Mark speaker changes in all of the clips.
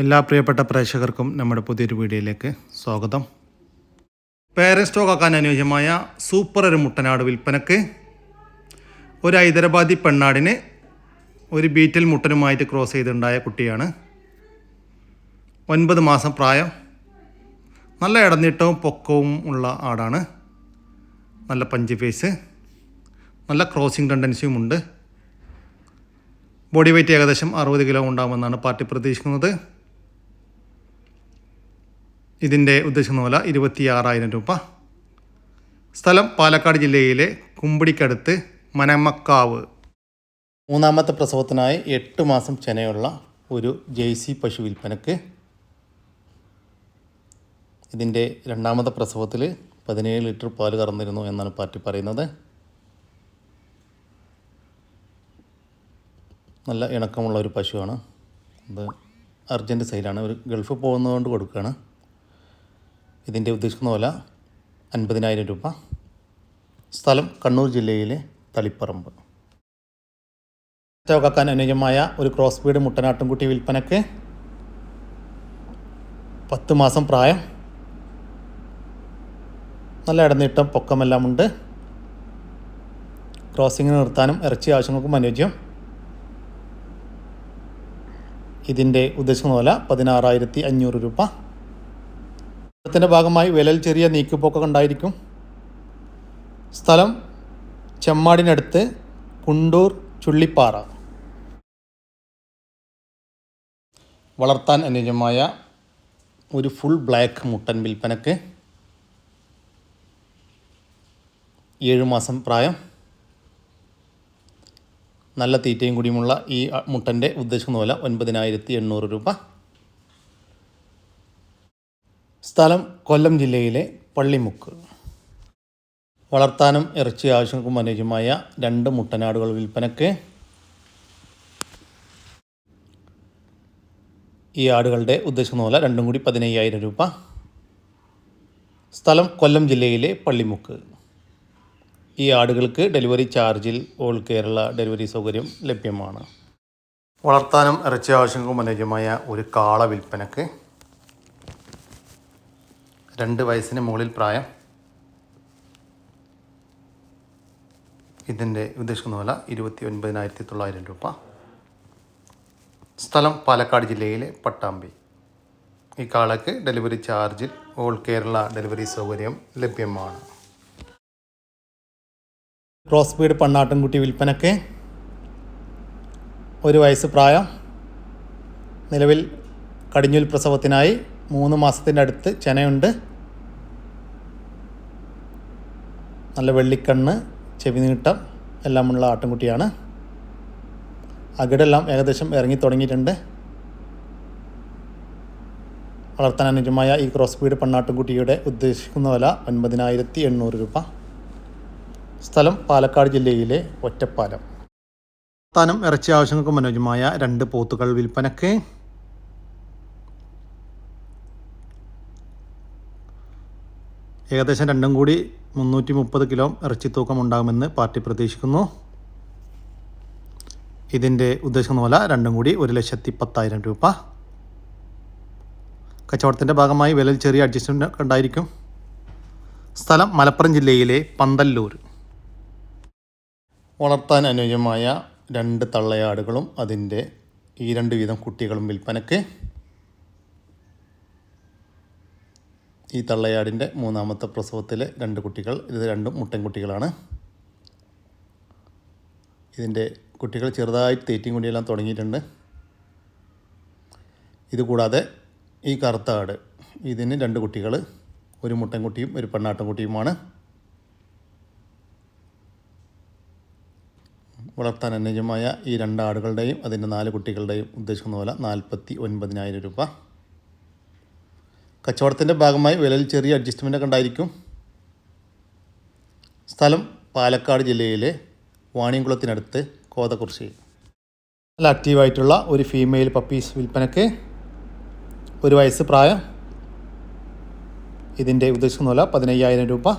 Speaker 1: എല്ലാ പ്രിയപ്പെട്ട പ്രേക്ഷകർക്കും നമ്മുടെ പുതിയൊരു വീഡിയോയിലേക്ക് സ്വാഗതം. പേരൻ സ്റ്റോക്ക് ആക്കാൻ അനുയോജ്യമായ സൂപ്പർ ഒരു മുട്ടനാട് വിൽപ്പനക്ക് ഒരു ഹൈദരാബാദി പെണ്ണാടിന് ഒരു ബീറ്റൽ മുട്ടനുമായിട്ട് ക്രോസ് ചെയ്തുണ്ടായ കുട്ടിയാണ്. ഒൻപത് മാസം പ്രായം. നല്ല ഇടനീട്ടവും പൊക്കവും ഉള്ള ആടാണ്. നല്ല പഞ്ച് ഫേസ്. നല്ല ക്രോസിംഗ് ടെൻഡൻസിയും ഉണ്ട്. ബോഡി വെയ്റ്റ് ഏകദേശം അറുപത് കിലോ ഉണ്ടാകുമെന്നാണ് പാർട്ടി പ്രതീക്ഷിക്കുന്നത്. ഇതിന്റെ ഉദ്ദേശിക്കുന്ന വില ഇരുപത്തിയാറായിരം രൂപ. സ്ഥലം പാലക്കാട് ജില്ലയിലെ കുമ്പിടിക്കടുത്ത് മനമക്കാവ്. മൂന്നാമത്തെ പ്രസവത്തിനായി എട്ട് മാസം ചെനയുള്ള ഒരു ജേഴ്സി പശു വിൽപ്പനക്ക് ഇതിന്റെ രണ്ടാമത്തെ പ്രസവത്തിൽ പതിനേഴ് ലിറ്റർ പാൽ കറന്നിരുന്നു എന്നാണ് പാർട്ടി പറയുന്നത്. നല്ല ഇണക്കമുള്ള ഒരു പശുവാണ്. അത് അർജന്റ് സെയിലാണ് ഒരു ഗൾഫ് പോകുന്നതുകൊണ്ട് കൊടുക്കുകയാണ്. ഇതിന്റെ ഉദ്ദേശിക്കുന്ന വില അൻപതിനായിരം രൂപ. സ്ഥലം കണ്ണൂർ ജില്ലയിലെ തളിപ്പറമ്പ്. ചോക്കാക്കാൻ അനുയോജ്യമായ ഒരു ക്രോസ് ബീഡ് മുട്ടനാട്ടുംകുട്ടി വിൽപ്പനക്ക് പത്ത് മാസം പ്രായം. നല്ല ഇടനീട്ടം പൊക്കമെല്ലാം ഉണ്ട്. ക്രോസിങ്ങിന് നിർത്താനും ഇറച്ചി ആവശ്യങ്ങൾക്കും അനുയോജ്യം. ഇതിന്റെ ഉദ്ദേശിക്കുന്ന പോലെ പതിനാറായിരത്തി അഞ്ഞൂറ് രൂപ. ത്തിന്റെ ഭാഗമായി വിലൽ ചെറിയ നീക്കുപോക്കൊക്കെ ഉണ്ടായിരിക്കും. സ്ഥലം ചെമ്മാടിനടുത്ത് കുണ്ടൂർ ചുള്ളിപ്പാറ. വളർത്താൻ അനുയോജ്യമായ ഒരു ഫുൾ ബ്ലാക്ക് മുട്ടൻ വിൽപ്പനക്ക് ഏഴ് മാസം പ്രായം. നല്ല തീറ്റയും കൂടിയുമുള്ള ഈ മുട്ടന്റെ ഉദ്ദേശിക്കുന്ന വില ഒൻപതിനായിരത്തി എണ്ണൂറ് രൂപ. സ്ഥലം കൊല്ലം ജില്ലയിലെ പള്ളിമുക്ക്. വളർത്താനും ഇറച്ചി ആവശ്യങ്ങൾക്കും അനുയോജ്യമായ രണ്ട് മുട്ടനാടുകൾ വിൽപ്പനക്ക് ഈ ആടുകളുടെ ഉദ്ദേശിക്കുന്ന പോലെ രണ്ടും കൂടി പതിനയ്യായിരം രൂപ. സ്ഥലം കൊല്ലം ജില്ലയിലെ പള്ളിമുക്ക്. ഈ ആടുകൾക്ക് ഡെലിവറി ചാർജിൽ ഓൾ കേരള ഡെലിവറി സൗകര്യം ലഭ്യമാണ്. വളർത്താനും ഇറച്ചി ആവശ്യങ്ങൾക്കും അനുയോജ്യമായ ഒരു കാള വിൽപ്പനക്ക് രണ്ട് വയസ്സിന് മുകളിൽ പ്രായം. ഇതിന്റെ ഉദ്ദേശിക്കുന്ന വില ഇരുപത്തി ഒൻപതിനായിരത്തി തൊള്ളായിരം രൂപ. സ്ഥലം പാലക്കാട് ജില്ലയിലെ പട്ടാമ്പി. ഈ കാളയ്ക്ക് ഡെലിവറി ചാർജിൽ ഓൾ കേരള ഡെലിവറി സൗകര്യം ലഭ്യമാണ്. ക്രോസ് ബീഡ് പണ്ണാട്ടൻകുട്ടി വിൽപ്പനക്ക് ഒരു വയസ്സ് പ്രായം. നിലവിൽ കടിഞ്ഞൂൽ പ്രസവത്തിനായി മൂന്ന് മാസത്തിന്റെ അടുത്ത് ചെനയുണ്ട്. നല്ല വെള്ളിക്കണ്ണ് ചെവി നീട്ടം എല്ലാമുള്ള ആട്ടിൻകുട്ടിയാണ്. അകിടെല്ലാം ഏകദേശം ഇറങ്ങി തുടങ്ങിയിട്ടുണ്ട്. വളർത്താൻ അനുജമായ ഈ ക്രോസ് ബീഡ് പണ്ണാട്ടുംകുട്ടിയുടെ ഉദ്ദേശിക്കുന്ന വില ഒൻപതിനായിരത്തി എണ്ണൂറ് രൂപ. സ്ഥലം പാലക്കാട് ജില്ലയിലെ ഒറ്റപ്പാലം. സ്ഥാനം ഇറച്ചി ആവശ്യങ്ങൾക്കും അനുയോജ്യമായ രണ്ട് പോത്തുകൾ വിൽപ്പനക്ക്. ഏകദേശം രണ്ടും കൂടി മുന്നൂറ്റി മുപ്പത് കിലോ ഇറച്ചി തൂക്കം ഉണ്ടാകുമെന്ന് പാർട്ടി പ്രതീക്ഷിക്കുന്നു. ഇതിന്റെ ഉദ്ദേശിക്കുന്ന പോലെ രണ്ടും കൂടി ഒരു ലക്ഷത്തി പത്തായിരം രൂപ. കച്ചവടത്തിന്റെ ഭാഗമായി വിലയിൽ ചെറിയ അഡ്ജസ്റ്റ്മെന്റ് ഉണ്ടായിരിക്കും. സ്ഥലം മലപ്പുറം ജില്ലയിലെ പന്തല്ലൂർ. വളർത്താൻ അനുയോജ്യമായ രണ്ട് തള്ളയാടുകളും അതിന്റെ ഈ രണ്ട് വീതം കുട്ടികളും വിൽപ്പനക്ക് ഈ തള്ളയാടിന്റെ മൂന്നാമത്തെ പ്രസവത്തിലെ രണ്ട് കുട്ടികൾ. ഇത് രണ്ടും മുട്ടൻകുട്ടികളാണ് ഇതിന്റെ കുട്ടികൾ ചെറുതായി തേറ്റിയും കുടിയെല്ലാം തുടങ്ങിയിട്ടുണ്ട്. ഇതുകൂടാതെ ഈ കറുത്ത ആട് ഇതിന് രണ്ട് കുട്ടികൾ ഒരു മുട്ടൻകുട്ടിയും ഒരു പെണ്ണാട്ടൻകുട്ടിയുമാണ് വളർത്താൻ അനുയോജ്യമായ ഈ രണ്ട് ആടുകളുടെയും അതിന്റെ നാല് കുട്ടികളുടെയും ഉദ്ദേശിക്കുന്ന പോലെ നാൽപ്പത്തി ഒൻപതിനായിരം രൂപ. കച്ചവടത്തിന്റെ ഭാഗമായി വിലയിൽ ചെറിയ അഡ്ജസ്റ്റ്മെന്റ് ഒക്കെ ഉണ്ടായിരിക്കും. സ്ഥലം പാലക്കാട് ജില്ലയിലെ വാണിയംകുളത്തിനടുത്ത് കോതകുറിശ്ശി. നല്ല ആക്റ്റീവായിട്ടുള്ള ഒരു ഫീമെയിൽ പപ്പീസ് വിൽപ്പനയ്ക്ക് ഒരു വയസ്സ് പ്രായം. ഇതിന്റെ ഉദ്ദേശിക്കുന്ന വില പതിനയ്യായിരം രൂപ.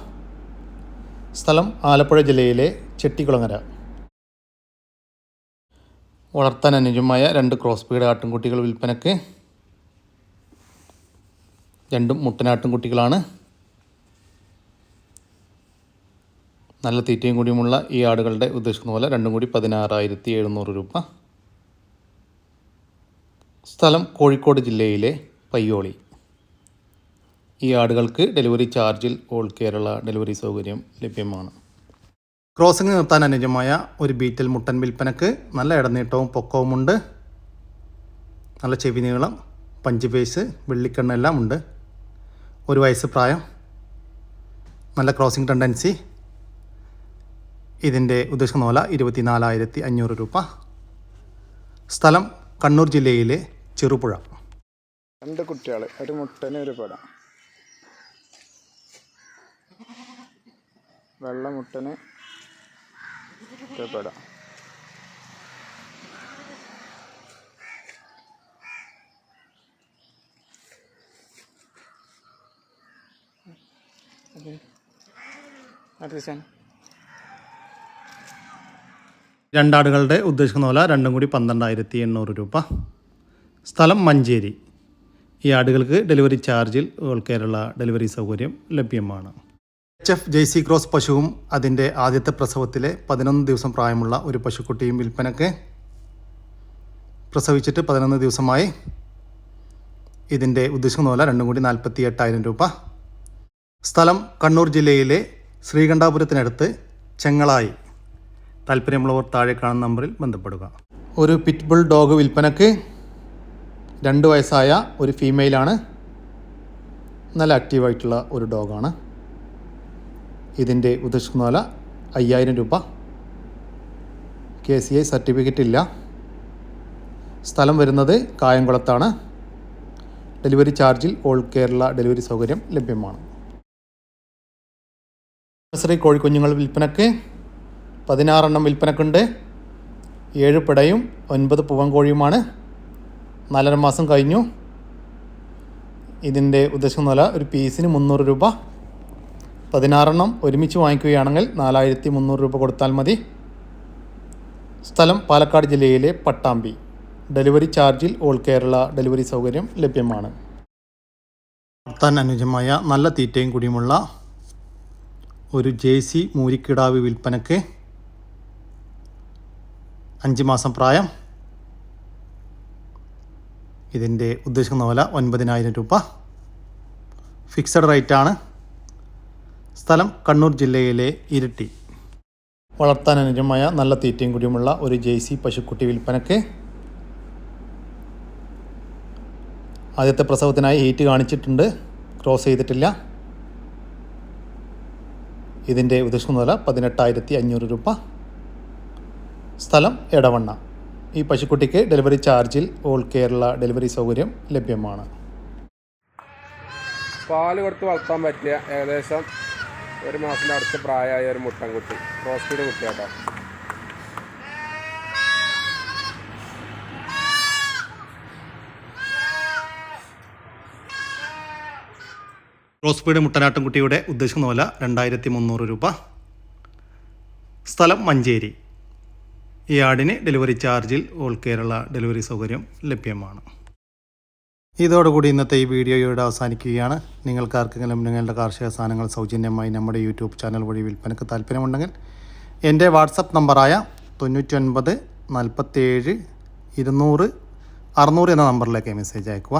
Speaker 1: സ്ഥലം ആലപ്പുഴ ജില്ലയിലെ ചെട്ടിക്കുളങ്ങര വളർത്താൻ അനുയോജ്യമായ രണ്ട് ക്രോസ് പീഡ് ആട്ടിൻകുട്ടികൾ വിൽപ്പനക്ക്. രണ്ടും മുട്ടനാട്ടും കുട്ടികളാണ്. നല്ല തീറ്റയും കൂടിയുമുള്ള ഈ ആടുകളുടെ ഉദ്ദേശിക്കുന്ന പോലെ രണ്ടും കൂടി പതിനാറായിരത്തി എഴുന്നൂറ് രൂപ. സ്ഥലം കോഴിക്കോട് ജില്ലയിലെ പയ്യോളി. ഈ ആടുകൾക്ക് ഡെലിവറി ചാർജിൽ ഓൾ കേരള ഡെലിവറി സൗകര്യം ലഭ്യമാണ്. ക്രോസിംഗ് നിർത്താൻ അനുയോജ്യമായ ഒരു ബീറ്റൽ മുട്ടൻ വിൽപ്പനക്ക് നല്ല ഇടനീട്ടവും പൊക്കവുമുണ്ട്. നല്ല ചെവി നീളം പഞ്ച് പേസ് വെള്ളിക്കണ്ണെല്ലാം ഉണ്ട്. ഒരു വയസ്സ് പ്രായം നല്ല ക്രോസിംഗ് ടെൻഡൻസി ഇതിന്റെ ഉദ്ദേശിക്കുന്ന വില ഇരുപത്തിനാലായിരത്തി അഞ്ഞൂറ് രൂപ. സ്ഥലം കണ്ണൂർ ജില്ലയിലെ ചെറുപുഴ.
Speaker 2: രണ്ട് കുട്ടികൾ ഒരു മുട്ടന് ഒരു പടം വെള്ളമുട്ടന് ഒരു പെട
Speaker 1: രണ്ടാടുകളുടെ ഉദ്ദേശിക്കുന്ന പോലെ രണ്ടും കൂടി പന്ത്രണ്ടായിരത്തി എണ്ണൂറ് രൂപ. സ്ഥലം മഞ്ചേരി. ഈ ആടുകൾക്ക് ഡെലിവറി ചാർജിൽ കേരള ഡെലിവറി സൗകര്യം ലഭ്യമാണ്. എച്ച് എഫ് ജെയ്സി ക്രോസ് പശുവും അതിന്റെ ആദ്യത്തെ പ്രസവത്തിലെ പതിനൊന്ന് ദിവസം പ്രായമുള്ള ഒരു പശുക്കുട്ടിയും വിൽപ്പനക്ക് പ്രസവിച്ചിട്ട് പതിനൊന്ന് ദിവസമായി. ഇതിന്റെ ഉദ്ദേശിക്കുന്ന പോലെ രണ്ടും കൂടി നാൽപ്പത്തി എട്ടായിരം രൂപ. സ്ഥലം കണ്ണൂർ ജില്ലയിലെ ശ്രീകണ്ഠാപുരത്തിനടുത്ത് ചെങ്ങളായി. താല്പര്യമുള്ളവർ താഴെ കാണുന്ന നമ്പറിൽ ബന്ധപ്പെടുക. ഒരു പിറ്റ്ബുൾ ഡോഗ് വിൽപ്പനക്ക് രണ്ട് വയസ്സായ ഒരു ഫീമെയിലാണ് നല്ല ആക്റ്റീവായിട്ടുള്ള ഒരു ഡോഗാണ് ഇതിന്റെ ഉദ്ദേശിക്കുന്ന വില അയ്യായിരം രൂപ. കെ സി ഐ സർട്ടിഫിക്കറ്റ് ഇല്ല. സ്ഥലം വരുന്നത് കായംകുളത്താണ്. ഡെലിവറി ചാർജിൽ ഓൾ കേരള ഡെലിവറി സൗകര്യം ലഭ്യമാണ്. നഴ്സറി കോഴിക്കുഞ്ഞുങ്ങൾ വിൽപ്പനക്ക് പതിനാറെണ്ണം വിൽപ്പനക്കുണ്ട്. ഏഴ് പിടയും ഒൻപത് പൂവൻ കോഴിയുമാണ്. നാലര മാസം കഴിഞ്ഞു. ഇതിന്റെ ഉദ്ദേശിക്കുന്ന വില ഒരു പീസിന് മുന്നൂറ് രൂപ. പതിനാറെണ്ണം ഒരുമിച്ച് വാങ്ങിക്കുകയാണെങ്കിൽ നാലായിരത്തി മുന്നൂറ് രൂപ കൊടുത്താൽ മതി. സ്ഥലം പാലക്കാട് ജില്ലയിലെ പട്ടാമ്പി. ഡെലിവറി ചാർജിൽ ഓൾ കേരള ഡെലിവറി സൗകര്യം ലഭ്യമാണ്. നടത്താൻ അനുയോജ്യമായ നല്ല തീറ്റയും കൂടിയുമുള്ള ഒരു ജേസി മൂരിക്കിടാവ് വിൽപ്പനക്ക് അഞ്ച് മാസം പ്രായം. ഇതിന്റെ ഉദ്ദേശിക്കുന്ന വില ഒൻപതിനായിരം രൂപ. ഫിക്സഡ് റേറ്റാണ്. സ്ഥലം കണ്ണൂർ ജില്ലയിലെ ഇരിട്ടി. വളർത്താൻ അനുജമായ നല്ല തീറ്റയും കൂടിയുമുള്ള ഒരു ജേസി പശുക്കുട്ടി വിൽപ്പനക്ക് ആദ്യത്തെ പ്രസവത്തിനായി ഹീറ്റ് കാണിച്ചിട്ടുണ്ട്. ക്രോസ് ചെയ്തിട്ടില്ല. ഇതിന്റെ ഉദ്ദേശിക്കുന്ന വില പതിനെട്ടായിരത്തി അഞ്ഞൂറ് രൂപ. സ്ഥലം എടവണ്ണ. ഈ പശുക്കുട്ടിക്ക് ഡെലിവറി ചാർജിൽ ഓൾ കേരള ഡെലിവറി സൗകര്യം ലഭ്യമാണ്.
Speaker 2: പാൽ കൊടുത്ത് വളർത്താൻ പറ്റിയ ഏകദേശം ഒരു മാസത്തിന്റെ അടുത്ത് പ്രായമായ ഒരു മുട്ടൻകുട്ടി. റോസ്റ്റീഡ് കുട്ടിയാട്ടോ.
Speaker 1: ബീഡ് മുട്ടനാട്ടുംകുട്ടിയുടെ ഉദ്ദേശിക്കുന്ന വില രണ്ടായിരത്തി മുന്നൂറ് രൂപ. സ്ഥലം മഞ്ചേരി. ഈ ആടിന് ഡെലിവറി ചാർജിൽ ഓൾ കേരള ഡെലിവറി സൗകര്യം ലഭ്യമാണ്. ഇതോടുകൂടി ഇന്നത്തെ ഈ വീഡിയോയോട് അവസാനിക്കുകയാണ്. നിങ്ങൾക്ക് ആർക്കെങ്കിലും നിങ്ങളുടെ കാർഷിക സാധനങ്ങൾ സൗജന്യമായി നമ്മുടെ യൂട്യൂബ് ചാനൽ വഴി വിൽപ്പനക്ക് താല്പര്യമുണ്ടെങ്കിൽ എന്റെ വാട്സപ്പ് നമ്പറായ തൊണ്ണൂറ്റൊൻപത് നാൽപ്പത്തേഴ് ഇരുന്നൂറ് അറുന്നൂറ് എന്ന നമ്പറിലേക്ക് മെസ്സേജ് അയക്കുക